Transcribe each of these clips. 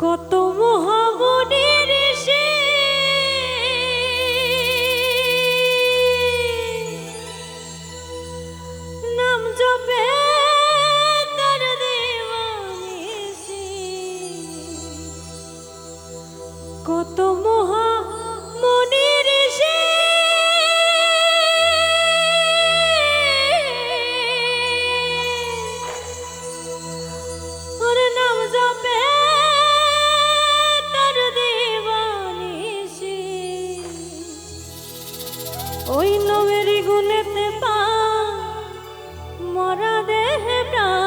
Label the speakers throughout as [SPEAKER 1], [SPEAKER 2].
[SPEAKER 1] কত মহামনির ওই নবেরি গুণেতে পা মরা দেহে প্রাণ।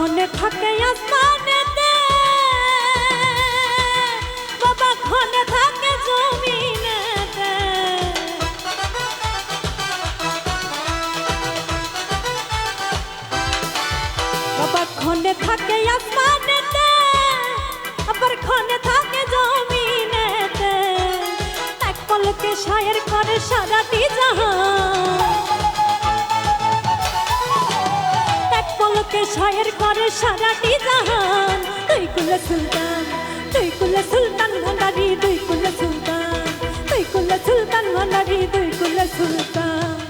[SPEAKER 1] কখনে থাকে আসমানেতে। বাবা ক্ষণে থাকে জমিনেতে। বাবা ক্ষণে থাকে আসমানেতে, আবার ক্ষণে থাকে জমিনেতে। এক পলকে শায়ের করে সারাটি জাহান পলকে শায়ের করে সারাটি জাহান তুই কুল সুলতান তুই কুল সুলতান ভান্ডারি তুই কুল সুলতান তুই কুল সুলতান ভান্ডারি তুই কুল সুলতান।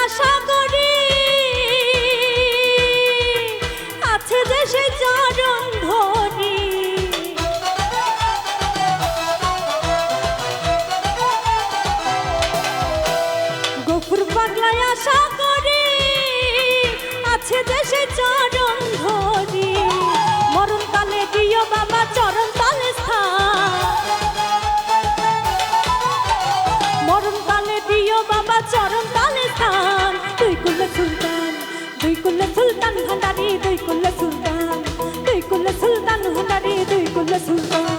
[SPEAKER 1] আশা করি আছে যে কুলে সুলতান ভান্ডারি, দুই কুলে সুলতান, দুই কুলে সুলতান ভান্ডারি, দুই কুলে সুলতান।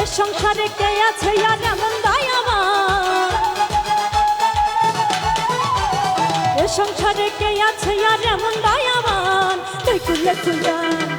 [SPEAKER 1] এ সংসারে কে আছে আর এমন দয়াবান এ সংসারে কে আছে আর এমন দয়াবান তুই কুল্লে সুলতান।